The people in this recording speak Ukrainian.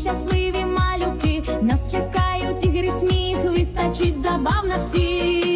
щасливі малюки, нас чекають ігри сміх, вистачить забав на всіх.